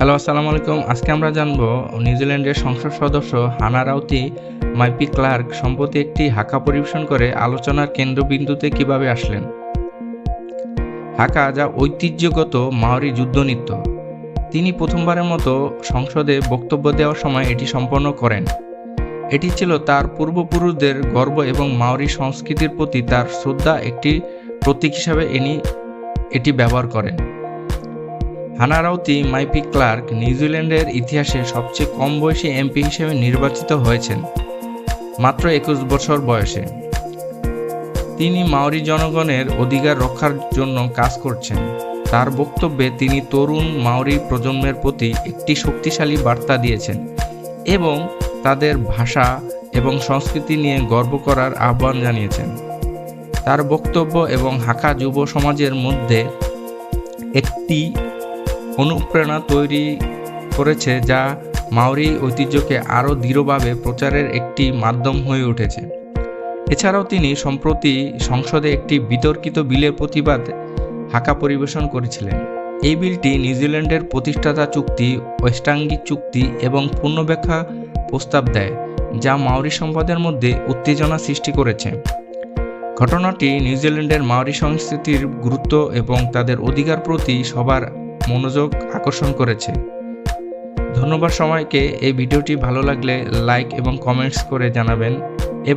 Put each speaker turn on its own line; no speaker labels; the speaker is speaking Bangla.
হ্যালো আসসালামু আলাইকুম আজকে আমরা জানব নিউজিল্যান্ডের সংসদ সদস্য হানা রাউতি মাইপি ক্লার্ক সম্প্রতি একটি হাকা পরিবেশন করে আলোচনার কেন্দ্রবিন্দুতে কীভাবে আসলেন? হাকা যা ঐতিহ্যগত মাওরি যুদ্ধনৃত্য তিনি প্রথমবারের মতো সংসদে বক্তব্য দেওয়ার সময় এটি সম্পন্ন করেন। এটি ছিল তার পূর্বপুরুষদের গর্ব এবং মাওরি সংস্কৃতির প্রতি তার শ্রদ্ধা একটি প্রতীক হিসাবে ইনি এটি ব্যবহার করেন। হানারাউতি মাইপি ক্লার্ক নিউজিল্যান্ডের ইতিহাসে সবচেয়ে কম বয়সী এমপি হিসেবে নির্বাচিত হয়েছেন, মাত্র একুশ বছর বয়সে। তিনি মাওরি জনগণের অধিকার রক্ষার জন্য কাজ করছেন। তার বক্তব্যে তিনি তরুণ মাওরি প্রজন্মের প্রতি একটি শক্তিশালী বার্তা দিয়েছেন এবং তাদের ভাষা এবং সংস্কৃতি নিয়ে গর্ব করার আহ্বান জানিয়েছেন। তার বক্তব্য এবং হাকা যুব সমাজের মধ্যে একটি অনুপ্রেরণা তৈরি করেছে যা মাওরি ঐতিহ্যকে আরও দৃঢ়ভাবে প্রচারের একটি মাধ্যম হয়ে উঠেছে। এছাড়াও তিনি সম্প্রতি সংসদে একটি বিতর্কিত বিলের প্রতিবাদ হাকা পরিবেশন করেছিলেন। এই বিলটি নিউজিল্যান্ডের প্রতিষ্ঠাতা চুক্তি ওয়েস্টাঙ্গিক চুক্তি এবং পূর্ণব্যাখ্যা প্রস্তাব দেয়, যা মাওরি সম্পদের মধ্যে উত্তেজনা সৃষ্টি করেছে। ঘটনাটি নিউজিল্যান্ডের মাওরি সংস্কৃতির গুরুত্ব এবং তাদের অধিকার প্রতি সবার মনোযোগ আকর্ষণ করেছে। ধন্যবাদ সবাইকে। এই ভিডিওটি ভালো লাগলে লাইক এবং কমেন্টস করে জানাবেন।